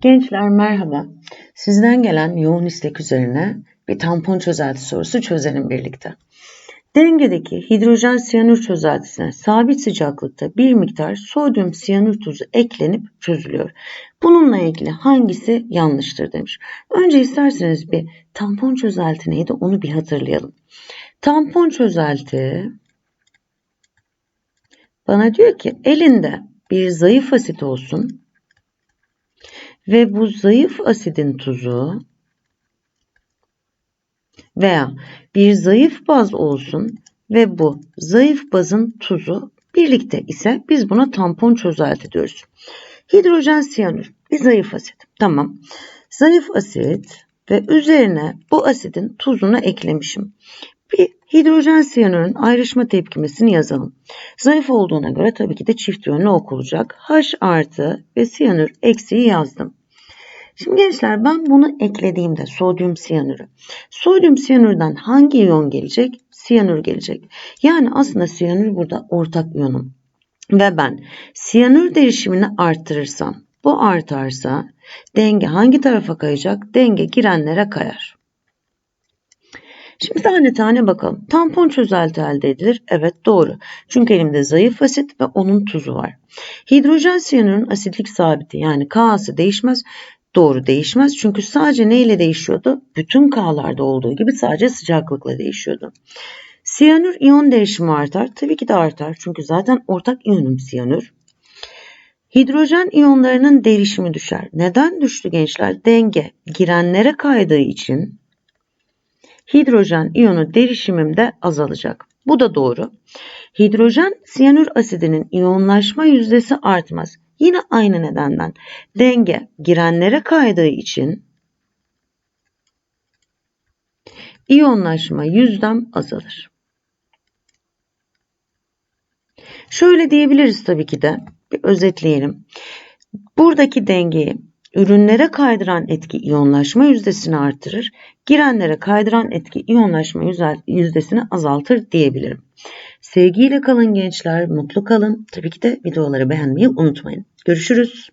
Gençler merhaba. Sizden gelen yoğun istek üzerine bir tampon çözelti sorusu çözelim birlikte. Dengedeki hidrojen siyanür çözeltisine sabit sıcaklıkta bir miktar sodyum siyanür tuzu eklenip çözülüyor. Bununla ilgili hangisi yanlıştır demiş. Önce isterseniz bir tampon çözelti neydi onu bir hatırlayalım. Tampon çözelti bana diyor ki elinde bir zayıf asit olsun ve bu zayıf asidin tuzu veya bir zayıf baz olsun ve bu zayıf bazın tuzu birlikte ise biz buna tampon çözelti diyoruz. Hidrojen siyanür bir zayıf asit. Tamam. Zayıf asit ve üzerine bu asidin tuzunu eklemişim. Bir hidrojen siyanürün ayrışma tepkimesini yazalım. Zayıf olduğuna göre tabii ki de çift yönlü ok olacak. H artı ve siyanür eksiği yazdım. Şimdi gençler ben bunu eklediğimde sodyum siyanürü. Sodyum siyanürden hangi iyon gelecek? Siyanür gelecek. Yani aslında siyanür burada ortak iyonum. Ve ben siyanür değişimini arttırırsam bu artarsa denge hangi tarafa kayacak? Denge girenlere kayar. Şimdi tane tane bakalım. Tampon çözelti elde edilir. Evet doğru. Çünkü elimde zayıf asit ve onun tuzu var. Hidrojen siyanürün asitlik sabiti yani K'sı değişmez. Doğru değişmez. Çünkü sadece ne ile değişiyordu? Bütün K'larda olduğu gibi sadece sıcaklıkla değişiyordu. Siyanür iyon değişimi artar. Tabii ki de artar. Çünkü zaten ortak iyonum siyanür. Hidrojen iyonlarının değişimi düşer. Neden düştü gençler? Denge girenlere kaydığı için hidrojen iyonu derişimim de azalacak. Bu da doğru. Hidrojen siyanür asidinin iyonlaşma yüzdesi artmaz. Yine aynı nedenden denge girenlere kaydığı için iyonlaşma yüzdem azalır. Şöyle diyebiliriz tabii ki de bir özetleyelim. Buradaki dengeyi ürünlere kaydıran etki iyonlaşma yüzdesini artırır. Girenlere kaydıran etki iyonlaşma yüzdesini azaltır diyebilirim. Sevgiyle kalın gençler, mutlu kalın. Tabii ki de videoları beğenmeyi unutmayın. Görüşürüz.